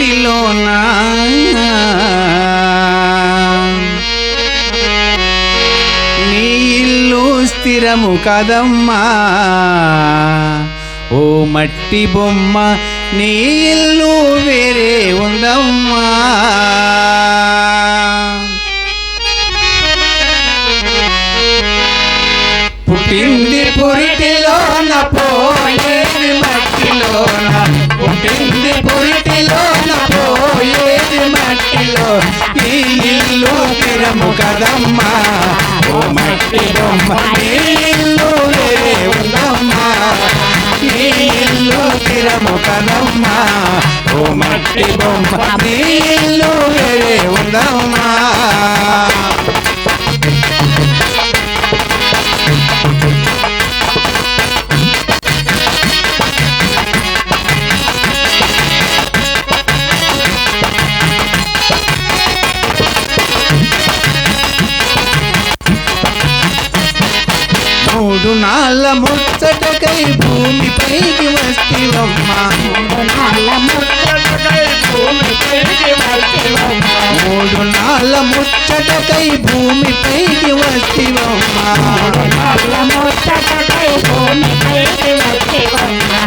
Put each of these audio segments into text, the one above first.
మట్టిలోనా నీ ఇల్లు స్థిరము కదమ్మా. ఓ మట్టి బొమ్మ నీ ఇల్లు వేరే ఉందమ్మా. పుట్టింది పురిటిలోన పోయేది మట్టిలోన. పుట్టింది పురిటిలోన పోయేది మట్టిలో. ఈ ఇల్లు తిరము కదమ్మా. ఓ మట్టి బొమ్మ ఇల్లు వేరే ఉందమ్మా ఈ ఇల్లు తిరము కదమ్మా. ఓ మట్టి బొమ్మ ఇల్లు వేరే ఉందమ్మా నాళ్ళ ముచ్చటకై భూమిపైకి వస్తివమ్మా మూడు నాళ్ళ ముచ్చటకై భూమిపైకి వస్తివమ్మా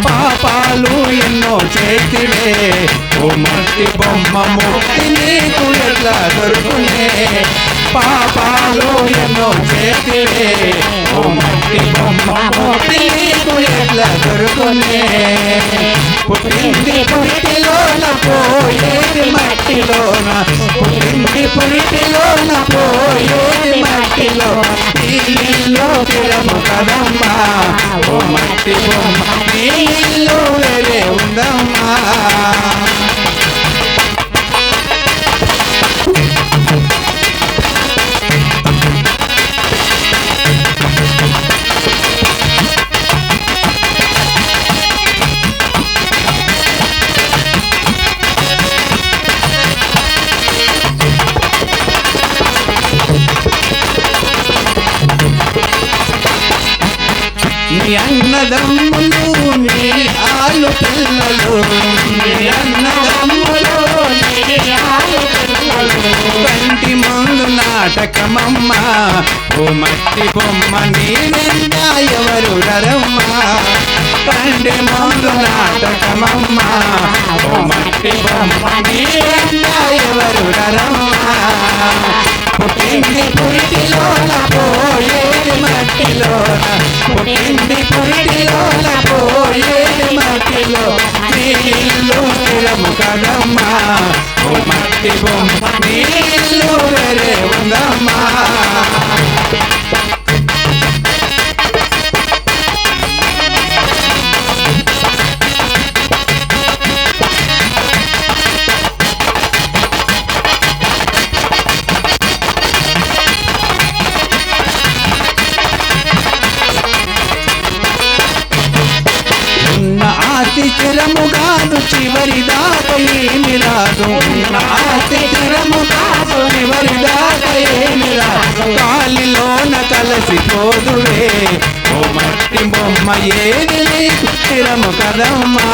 పాపాలు ఎన్నో చేతివే ఓ మట్టి బొమ్మ ముక్తి నీకు ఎట్లా దొరుకునే? పాపాలు ఎన్నో చేతివే. ఓ మట్టి బొమ్మ ముక్తి నీకు ఎట్లా దొరుకునే. పుట్టింది పుట్టిలోన పోయేది మట్టిలోన? పుట్టింది పుట్టిలోన పోయేది మట్టిలో? ఈ ఇల్లు తిరము కదమ్మా. ఓ మట్టి బొమ్మ నీ ఇల్లు వేరే ఉందమ్మా. అన్నదమ్ములు నీ ఆలు పిల్లలు కంటి ముందు నాటకమమ్మ ఓ మట్టి బొమ్మ నీ ఎవరు రరమ్మ కంటి ముందు నాటకమమ్మ ఓ మట్టి బొమ్మ నీ ఎవరు రరమ్మ పుట్టింది పురిటిలోన పోయేది మట్టిలోన పుట్టింది పురిటిలోన పోయేది మట్టిలో నీ ఇల్లు స్థిరము కదమ్మా ఓ మట్టి బొమ్మ నీ ఇల్లు వేరే ఉందమ్మా చివరి దాకా ఏమి రాదు. ఆస్తి స్థిరము కాదు చివరి దాకా ఏమి రాదు. గాలిలోన కలసిపోదువే ఓ మట్టి బొమ్మ ఏది నీకు స్థిరము కదమ్మా.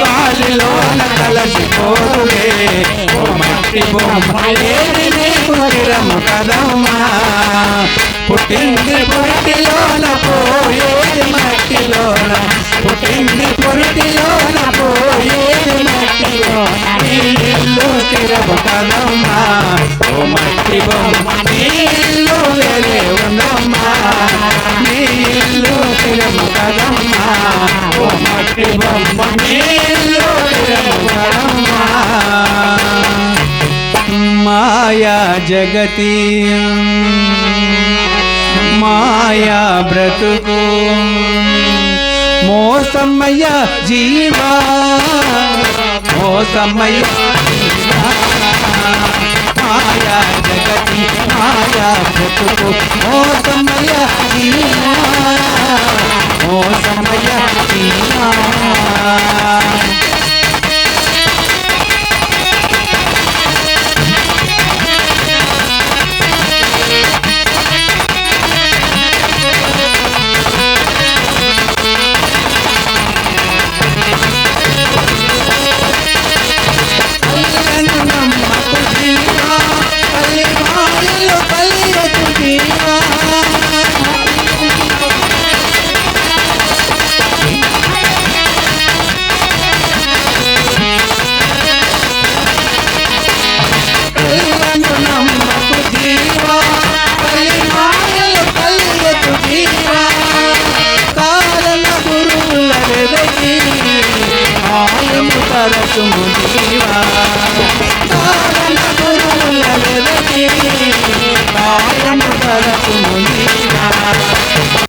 గాలిలోన కలసిపోదువే ఓ మట్టి బొమ్మ ఏది నీకు స్థిరము కదమ్మా. పుట్టింది పుట్టిలోన పోయేది మట్టిలోన. పుట్టింది పుట్టిలోన ఇల్లు స్థిరము ఓ మట్టి బొమ్మ నీ ఇల్లు వేరే ఉందమ్మా నీ ఇల్లు స్థిరము ఓ మట్టి బొమ్మ నీ ఇల్లు మాయా జగతి మాయా బ్రతుకు మోసమయ్య జీవా మోసమయ్య జీవా. మాయా జగతి మాయా బ్రతుకు మోసమయ్య జీవా మోసమయ్య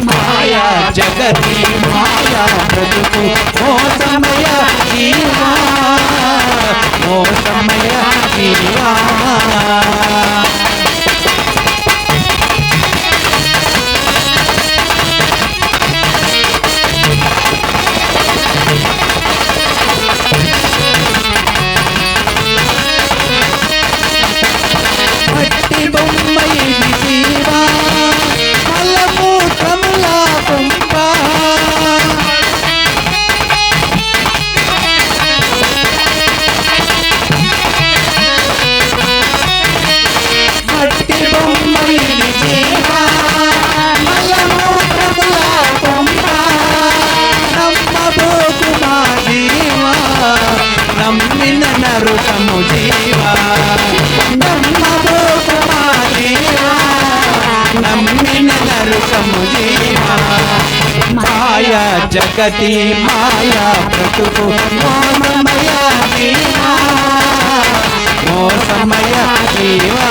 మాయా జగతి మాయా బ్రతుకు మోసమయ జీవా మోసమయ జీవా జగతి మాయా బ్రతుకు. మోసమయ జీవా. మోసమయ జీవా.